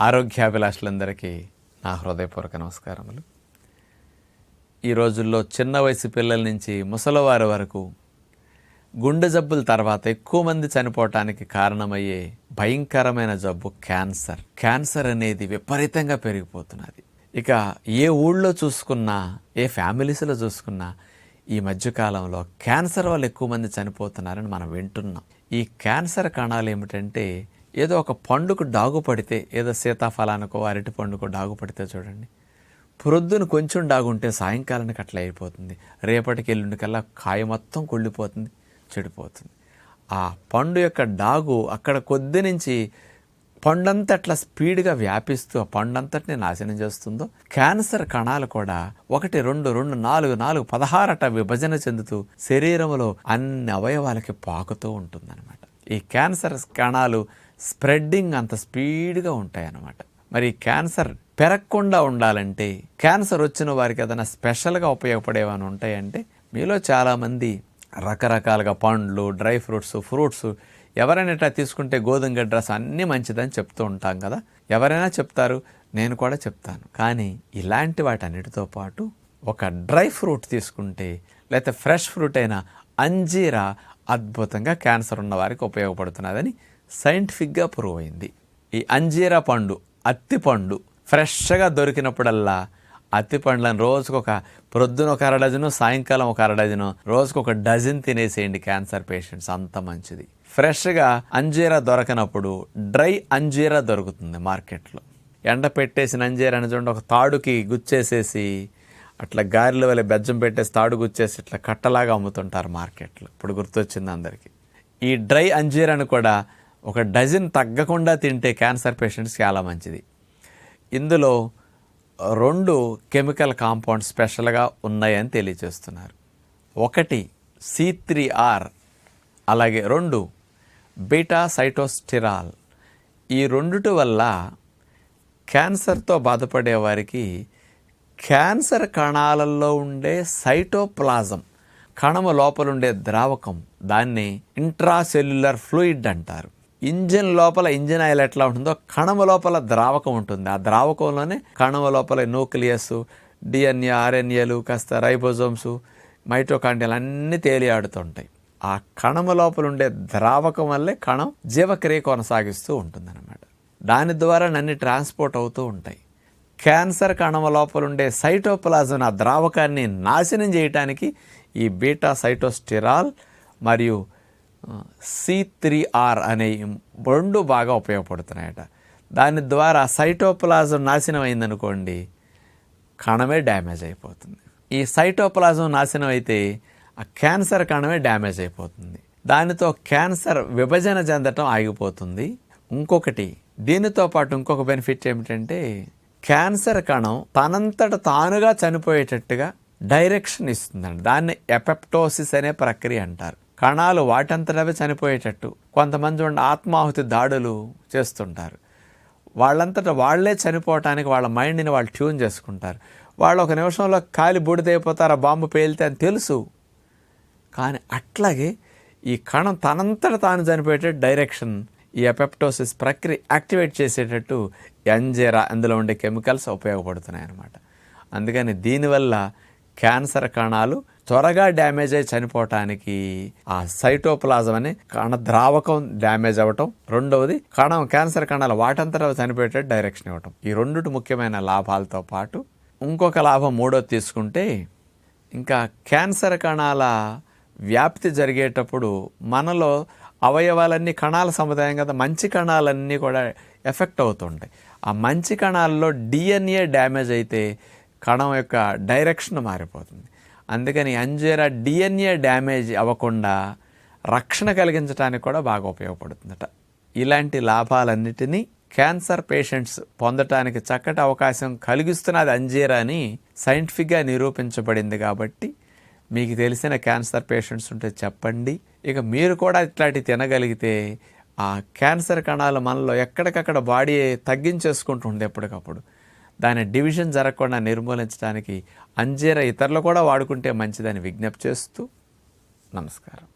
ఆరోగ్యాభిలాషులందరికీ నా హృదయపూర్వక నమస్కారములు. ఈ రోజుల్లో చిన్న వయసు పిల్లల నుంచి ముసలివారి వరకు గుండె జబ్బుల తర్వాత ఎక్కువ మంది చనిపోవటానికి కారణమయ్యే భయంకరమైన జబ్బు క్యాన్సర్. క్యాన్సర్ అనేది విపరీతంగా పెరిగిపోతున్నది. ఇక ఏ ఊళ్ళో చూసుకున్నా ఏ ఫ్యామిలీస్లో చూసుకున్నా ఈ మధ్యకాలంలో క్యాన్సర్ వాళ్ళు ఎక్కువ మంది చనిపోతున్నారని మనం వింటున్నాం. ఈ క్యాన్సర్ కణాలు ఏమిటంటే ఏదో ఒక పండుకు డాగు పడితే ఏదో సీతాఫలానికో అరటి పండుకో డాగు పడితే చూడండి. ప్రొద్దున కొంచెం డాగుంటే సాయంకాలానికి అట్లా అయిపోతుంది. రేపటికి ఎల్లుండికల్లా కాయ మొత్తం కుళ్ళిపోతుంది చెడిపోతుంది. ఆ పండు యొక్క డాగు అక్కడ కొద్ది నుంచి పండంతా అట్లా స్పీడ్గా వ్యాపిస్తూ ఆ పండంతటిని నాశనం చేస్తుందో క్యాన్సర్ కణాలు కూడా ఒకటి రెండు రెండు నాలుగు నాలుగు పదహారట విభజన చెందుతూ శరీరంలో అన్ని అవయవాలకి పాకుతూ ఉంటుందన్నమాట. ఈ క్యాన్సర్ కణాలు స్ప్రెడ్డింగ్ అంత స్పీడ్గా ఉంటాయన్నమాట. మరి క్యాన్సర్ పెరగకుండా ఉండాలంటే క్యాన్సర్ వచ్చిన వారికి ఏదైనా స్పెషల్గా ఉపయోగపడేవని ఉంటాయంటే మీలో చాలామంది రకరకాలుగా పండ్లు డ్రై ఫ్రూట్స్ ఫ్రూట్స్ ఎవరైనా ఇట్లా తీసుకుంటే గోధుమ గడ్డ అన్నీ మంచిదని చెప్తూ ఉంటాం కదా. ఎవరైనా చెప్తారు నేను కూడా చెప్తాను. కానీ ఇలాంటి వాటన్నిటితో పాటు ఒక డ్రై ఫ్రూట్ తీసుకుంటే లేకపోతే ఫ్రెష్ ఫ్రూట్ అయిన అంజీరా అద్భుతంగా క్యాన్సర్ ఉన్న వారికి ఉపయోగపడుతున్నదని సైంటిఫిక్గా ప్రూవ్ అయింది ఈ అంజీరా పండు అత్తి పండు ఫ్రెష్గా దొరికినప్పుడల్లా అత్తి పండ్లను రోజుకొక ప్రొద్దున ఒక అర డజను సాయంకాలం ఒక అర డజను రోజుకొక డజన్ తినేసేయండి క్యాన్సర్ పేషెంట్స్. అంత మంచిది. ఫ్రెష్గా అంజీరా దొరకనప్పుడు డ్రై అంజీరా దొరుకుతుంది మార్కెట్లో. ఎండ పెట్టేసిన అంజీరాని చూడండి ఒక తాడుకి గుచ్చేసేసి అట్లా గారెల వల్ల బెజ్జం పెట్టేసి తాడు గుచ్చేసి ఇట్లా కట్టలాగా అమ్ముతుంటారు మార్కెట్లో. ఇప్పుడు గుర్తొచ్చింది అందరికీ. ఈ డ్రై అంజీరాను కూడా ఒక డజన్ తగ్గకుండా తింటే క్యాన్సర్ పేషెంట్స్ చాలా మంచిది. ఇందులో రెండు కెమికల్ కాంపౌండ్ స్పెషల్గా ఉన్నాయని తెలియజేస్తున్నారు. ఒకటి సి త్రీ ఆర్ అలాగే రెండు బీటా సైటోస్టిరాల్ ఈ రెండుటి వల్ల క్యాన్సర్తో బాధపడే వారికి క్యాన్సర్ కణాలలో ఉండే సైటోప్లాజం కణము లోపల ఉండే ద్రావకం దాన్ని ఇంట్రాసెల్యులర్ ఫ్లూయిడ్ అంటారు. ఇంజిన్ లోపల ఇంజిన్ ఆయిల్ ఎట్లా ఉంటుందో కణము లోపల ద్రావకం ఉంటుంది. ఆ ద్రావకంలోనే కణము లోపల న్యూక్లియస్ డిఎన్ఏ ఆర్ఎన్ఏలు కాస్త రైబోజోమ్స్ మైటోకాండియాలు అన్నీ తేలియాడుతుంటాయి. ఆ కణము లోపల ఉండే ద్రావకం వల్లే కణం జీవక్రియ కొనసాగిస్తూ ఉంటుందన్నమాట. దాని ద్వారా నన్ను ట్రాన్స్పోర్ట్ అవుతూ ఉంటాయి. క్యాన్సర్ కణమ లోపల ఉండే సైటోప్లాజన్ ఆ ద్రావకాన్ని నాశనం చేయటానికి ఈ బీటా సైటోస్టిరాల్ మరియు సి త్రీ ఆర్ అనే రెండు బాగా ఉపయోగపడుతున్నాయట. దాని ద్వారా సైటోప్లాజం నాశనం అయిందనుకోండి కణమే డ్యామేజ్ అయిపోతుంది. ఈ సైటోప్లాజం నాశనం అయితే ఆ క్యాన్సర్ కణమే డ్యామేజ్ అయిపోతుంది. దానితో క్యాన్సర్ విభజన చెందటం ఆగిపోతుంది. ఇంకొకటి దీనితో పాటు ఇంకొక బెనిఫిట్ ఏమిటంటే క్యాన్సర్ కణం తనంతట తానుగా చనిపోయేటట్టుగా డైరెక్షన్ ఇస్తుందండి. దాన్ని ఎపెప్టోసిస్ అనే ప్రక్రియ అంటారు. కణాలు వాటంతటవే చనిపోయేటట్టు కొంతమంది ఉన్న ఆత్మాహుతి దాడులు చేస్తుంటారు. వాళ్ళంతటా వాళ్ళే చనిపోవటానికి వాళ్ళ మైండ్ని వాళ్ళు ట్యూన్ చేసుకుంటారు. వాళ్ళు ఒక నిమిషంలో కాలి బూడిదైపోతారు ఆ బాంబు పేలితే అని తెలుసు. కానీ అట్లాగే ఈ కణం తనంతట తాను చనిపోయేటట్టు డైరెక్షన్ ఈ ఎపెప్టోసిస్ ప్రక్రియ యాక్టివేట్ చేసేటట్టు ఎంజేరా అందులో ఉండే కెమికల్స్ ఉపయోగపడుతున్నాయి అన్నమాట అందుకని దీనివల్ల క్యాన్సర్ కణాలు త్వరగా డ్యామేజ్ అయి చనిపోవటానికి ఆ సైటోప్లాజం అనే కణ ద్రావకం డ్యామేజ్ అవ్వటం. రెండవది కణం క్యాన్సర్ కణాలు వాటంతట చనిపోయేటట్టు డైరెక్షన్ ఇవ్వటం. ఈ రెండుటి ముఖ్యమైన లాభాలతో పాటు ఇంకొక లాభం మూడోది తీసుకుంటే ఇంకా క్యాన్సర్ కణాల వ్యాప్తి జరిగేటప్పుడు మనలో అవయవాలన్నీ కణాల సముదాయం కదా మంచి కణాలన్నీ కూడా ఎఫెక్ట్ అవుతుంటాయి. ఆ మంచి కణాల్లో డిఎన్ఏ డ్యామేజ్ అయితే కణం యొక్క డైరెక్షన్ మారిపోతుంది. అందుకని అంజీరా డిఎన్ఏ డ్యామేజ్ అవ్వకుండా రక్షణ కలిగించడానికి కూడా బాగా ఉపయోగపడుతుందట. ఇలాంటి లాభాలన్నిటినీ క్యాన్సర్ పేషెంట్స్ పొందటానికి చక్కటి అవకాశం కలిగిస్తున్నది అంజీరా అని సైంటిఫిక్గా నిరూపించబడింది కాబట్టి మీకు తెలిసిన క్యాన్సర్ పేషెంట్స్ ఉంటే చెప్పండి. ఇక మీరు కూడా ఇట్లాంటి తినగలిగితే ఆ క్యాన్సర్ కణాలు మనలో ఎక్కడికక్కడ బాడీ తగ్గించేసుకుంటుంది ఎప్పటికప్పుడు. దాని డివిజన్ జరగకుండా నిర్మూలించడానికి అంజీర ఇతరులు కూడా వాడుకుంటే మంచిదని విజ్ఞప్తి చేస్తూ నమస్కారం.